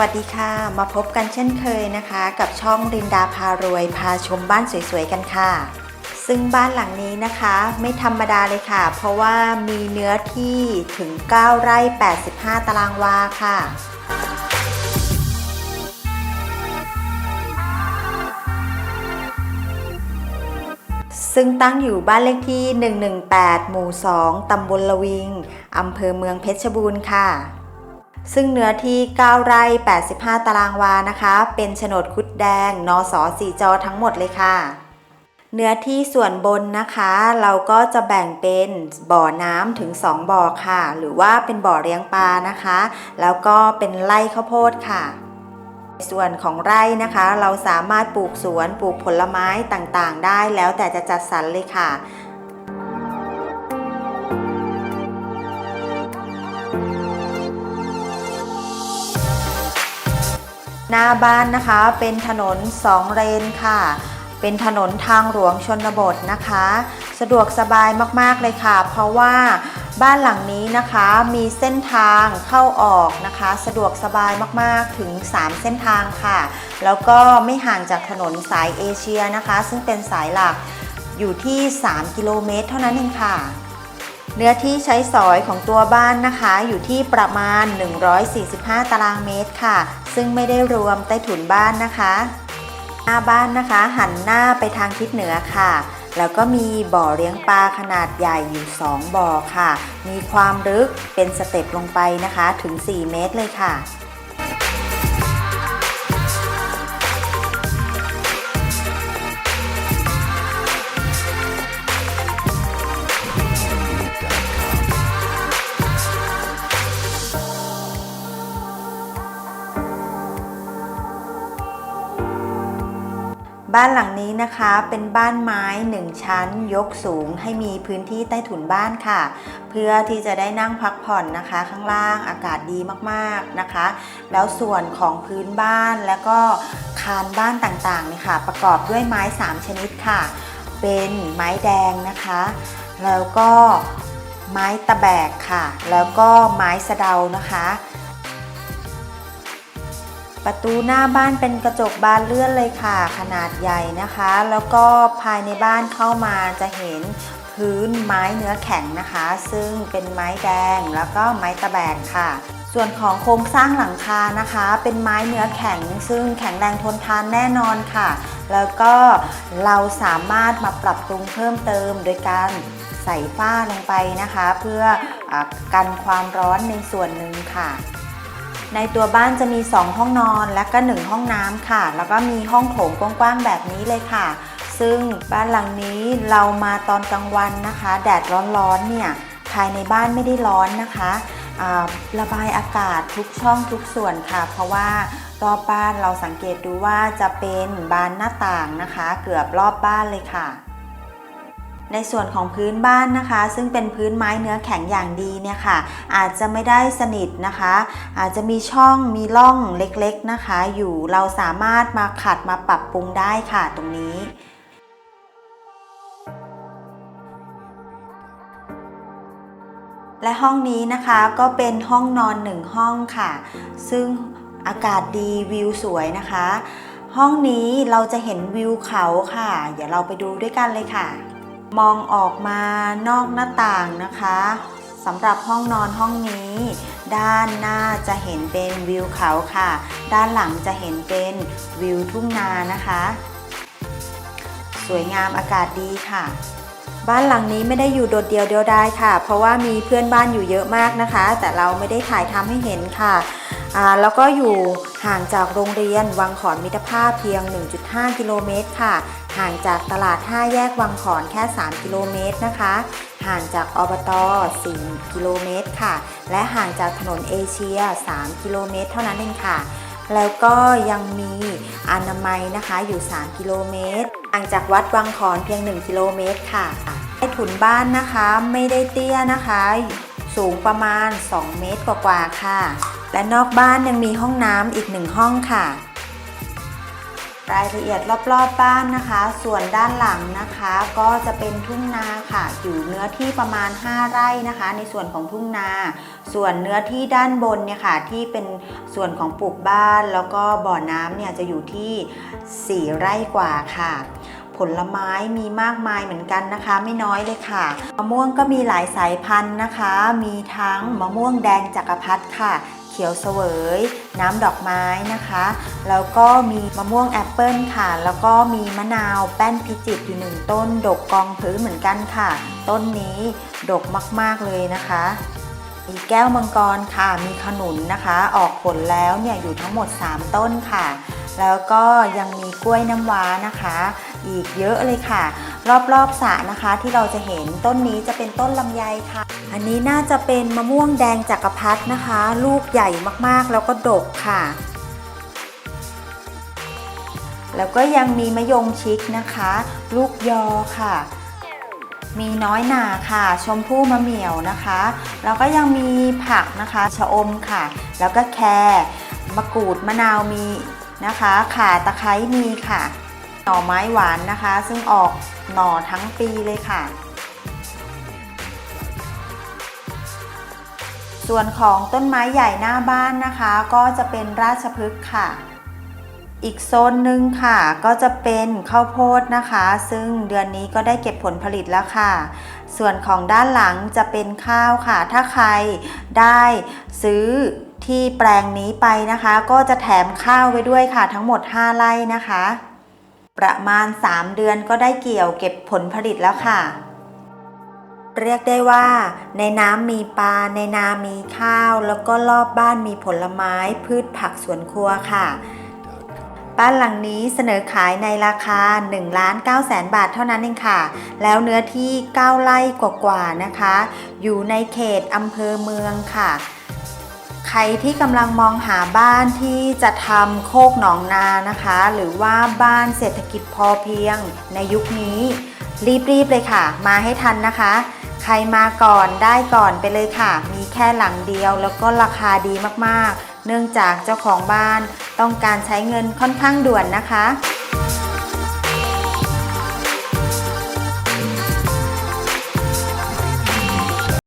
วัสดีค่ะ มาพบกันเช่นเคยนะคะ กับช่องรินดาพารวย พาชมบ้านสวยๆกันค่ะ ซึ่งบ้านหลังนี้นะคะ ไม่ธรรมดาเลยค่ะ เพราะว่ามีเนื้อที่ถึง 9 ไร่ 85 ตารางวาค่ะ ซึ่งตั้งอยู่บ้านเลขที่ 118 หมู่ 2 ตำบลละวิง อำเภอเมืองเพชรบูรณ์ค่ะ ซึ่งเนื้อที่ 9 ไร่ 85 ตารางวานะคะ เป็นโฉนดคุดแดง นสสีจอทั้งหมดเลยค่ะ เนื้อที่ส่วนบนนะคะ เราก็จะแบ่งเป็นบ่อน้ำถึง 2 บ่อค่ะ หรือว่าเป็นบ่อเลี้ยงปลานะคะ แล้วก็เป็นไร่ข้าวโพดค่ะส่วนของไร่นะคะ เราสามารถปลูกสวนปลูกผลไม้ต่างๆ ได้แล้วแต่จะจัดสรรเลยค่ะ หน้าบ้านนะคะเป็นถนนสองเลนค่ะ เป็นถนนทางหลวงชนบทนะคะ สะดวกสบายมากๆเลยค่ะ เพราะว่าบ้านหลังนี้นะคะมีเส้นทางเข้าออกนะคะ สะดวกสบายมากๆถึง 3 เส้นทางค่ะ แล้วก็ไม่ห่างจากถนนสายเอเชียนะคะ ซึ่งเป็นสายหลักอยู่ที่ 3 กิโลเมตร เท่านั้นเองค่ะ เนื้อที่ใช้สอยของตัวบ้านนะคะ อยู่ที่ประมาณ 145 ตารางเมตรค่ะ ซึ่งไม่ได้รวมใต้ถุนบ้านนะคะ หน้าบ้านนะคะ หันหน้าไปทางทิศเหนือค่ะ แล้วก็มีบ่อเลี้ยงปลาขนาดใหญ่อยู่ 2 บ่อค่ะ มีความลึกเป็นสเต็ปลงไปนะคะถึง 4 เมตรเลยค่ะ บ้านหลังนี้นะคะเป็นบ้านไม้หนึ่งชั้น ยกสูงให้มีพื้นที่ใต้ถุนบ้านค่ะ เพื่อที่จะได้นั่งพักผ่อนนะคะ ข้างล่างอากาศดีมากๆนะคะ แล้วส่วนของพื้นบ้านแล้วก็คานบ้านต่างๆเนี่ยค่ะ ประกอบด้วยไม้ 3 ชนิดค่ะ เป็นไม้แดงนะคะ แล้วก็ไม้ตะแบกค่ะ แล้วก็ไม้สะเดานะคะ ประตูหน้าบ้านเป็นกระจกบานเลื่อนเลยค่ะ ขนาดใหญ่นะคะ แล้วก็ภายในบ้านเข้ามาจะเห็นพื้นไม้เนื้อแข็งนะคะ ซึ่งเป็นไม้แดงแล้วก็ไม้ตะแบกค่ะ ส่วนของโครงสร้างหลังคานะคะ เป็นไม้เนื้อแข็ง ซึ่งแข็งแรงทนทานแน่นอนค่ะ แล้วก็เราสามารถมาปรับปรุงเพิ่มเติมโดยการใส่ฝ้าลงไปนะคะ เพื่ออกันความร้อนในส่วนหนึ่งค่ะ ในตัวบ้านจะมี 2 ห้องนอนและก็ 1 ห้องน้ำค่ะ แล้วก็มีห้องโถงกว้างๆแบบนี้เลยค่ะ ซึ่งบ้านหลังนี้เรามาตอนกลางวันนะคะ แดดร้อนๆเนี่ยภายในบ้านไม่ได้ร้อนนะคะระบายอากาศทุกช่องทุกส่วนค่ะ เพราะว่ารอบบ้านเราสังเกตดูว่าจะเป็นบานหน้าต่างนะคะ เกือบรอบบ้านเลยค่ะ ในส่วนของพื้นบ้านนะคะ ซึ่งเป็นพื้นไม้เนื้อแข็งอย่างดีเนี่ยค่ะ อาจจะไม่ได้สนิทนะคะ อาจจะมีช่องมีร่องเล็กๆนะคะ อยู่เราสามารถมาขัดมาปรับปรุงได้ค่ะตรงนี้และห้องนี้นะคะก็เป็นห้องนอนหนึ่งห้องค่ะ ซึ่งอากาศดีวิวสวยนะคะ ห้องนี้เราจะเห็นวิวเขาค่ะ เดี๋ยวเราไปดูด้วยกันเลยค่ะ มองออกมานอกหน้าต่างนะคะสำหรับห้องนอนห้องนี้ ด้านหน้าจะเห็นเป็นวิวเขาค่ะ ด้านหลังจะเห็นเป็นวิวทุ่งนานะคะ สวยงามอากาศดีค่ะ บ้านหลังนี้ไม่ได้อยู่โดดเดียวเดียวดายค่ะ เพราะว่ามีเพื่อนบ้านอยู่เยอะมากนะคะ แต่เราไม่ได้ถ่ายทำให้เห็นค่ะแล้วก็อยู่ห่างจากโรงเรียนวังขอนมิตรภาพเพียง 1.5 กิโลเมตรค่ะ ห่างจากตลาด 5 แยกวังขอนแค่ 3 กิโลเมตรนะคะ ห่างจากอบต 4 กิโลเมตรค่ะ และห่างจากถนนเอเชีย 3 กิโลเมตร เท่านั้นเองค่ะ แล้วก็ยังมีอนามัยนะคะอยู่ 3 กิโลเมตร ห่างจากวัดวังขอนเพียง 1 กิโลเมตรค่ะใต้ถุนบ้านนะคะไม่ได้เตี้ยนะคะ สูงประมาณ 2 เมตรกว่าๆค่ะ และนอกบ้านยังมีห้องน้ำอีกหนึ่งห้องค่ะ รายละเอียดรอบๆบบ้านนะคะ ส่วนด้านหลังนะคะ ก็จะเป็นทุ่งนาค่ะ อยู่เนื้อที่ประมาณ 5 ไร่นะคะ ในส่วนของทุ่งนา ส่วนเนื้อที่ด้านบนเนี่ยค่ะ ที่เป็นส่วนของปลูกบ้าน แล้วก็บ่อน้ำเนี่ยจะอยู่ที่ 4 ไร่กว่าค่ะ ผลไม้มีมากมายเหมือนกันนะคะ ไม่น้อยเลยค่ะ มะม่วงก็มีหลายสายพันธุ์นะคะ มีทั้งมะม่วงแดงจักรพรรดิค่ะ ขียวเสวย น้ำดอกไม้นะคะ แล้วก็มีมะม่วงแอปเปิลค่ะ แล้วก็มีมะนาวแป้นพิจิตอยู่หนึ่งต้น ดกกองพื้นเหมือนกันค่ะ ต้นนี้ดกมากๆเลยนะคะมีแก้วมังกรค่ะ มีขนุนนะคะ ออกผลแล้วเนี่ยอยู่ทั้งหมด 3 ต้นค่ะ แล้วก็ยังมีกล้วยน้ำว้านะคะ อีกเยอะเลยค่ะ รอบๆสระนะคะที่เราจะเห็นต้นนี้จะเป็นต้นลำไยค่ะ อันนี้น่าจะเป็นมะม่วงแดงจักรพรรดินะคะ ลูกใหญ่มากๆแล้วก็ดกค่ะ แล้วก็ยังมีมะยงชิดนะคะ ลูกยอค่ะ มีน้อยหนาค่ะ ชมพู่มะเหมี่ยวนะคะ แล้วก็ยังมีผักนะคะชะอมค่ะ แล้วก็แครมะกรูดมะนาวมีนะคะข่าตะไคร้มีค่ะ หน่อไม้หวานนะคะ ซึ่งออกหน่อทั้งปีเลยค่ะ ส่วนของต้นไม้ใหญ่หน้าบ้านนะคะ ก็จะเป็นราชพฤกษ์ค่ะ อีกโซนหนึ่งค่ะ ก็จะเป็นข้าวโพดนะคะ ซึ่งเดือนนี้ก็ได้เก็บผลผลิตแล้วค่ะ ส่วนของด้านหลังจะเป็นข้าวค่ะ ถ้าใครได้ซื้อที่แปลงนี้ไปนะคะ ก็จะแถมข้าวไว้ด้วยค่ะ ทั้งหมด 5 ไร่นะคะ ประมาณ 3 เดือนก็ได้เกี่ยวเก็บผลผลิตแล้วค่ะ เรียกได้ว่า ในน้ำมีปลา ในนามีข้าว แล้วก็รอบบ้านมีผลไม้พืชผักสวนครัวค่ะ บ้านหลังนี้เสนอขายในราคา1ล้าน9แสนบาทเท่านั้นเองค่ะ แล้วเนื้อที่ 9 ไร่กว่าๆนะคะ อยู่ในเขตอำเภอเมืองค่ะใครที่กำลังมองหาบ้านที่จะทำโคกหนองนานะคะ หรือว่าบ้านเศรษฐกิจพอเพียงในยุคนี้ รีบๆเลยค่ะ มาให้ทันนะคะ ใครมาก่อนได้ก่อนไปเลยค่ะ มีแค่หลังเดียวแล้วก็ราคาดีมากๆ เนื่องจากเจ้าของบ้านต้องการใช้เงินค่อนข้างด่วนนะคะ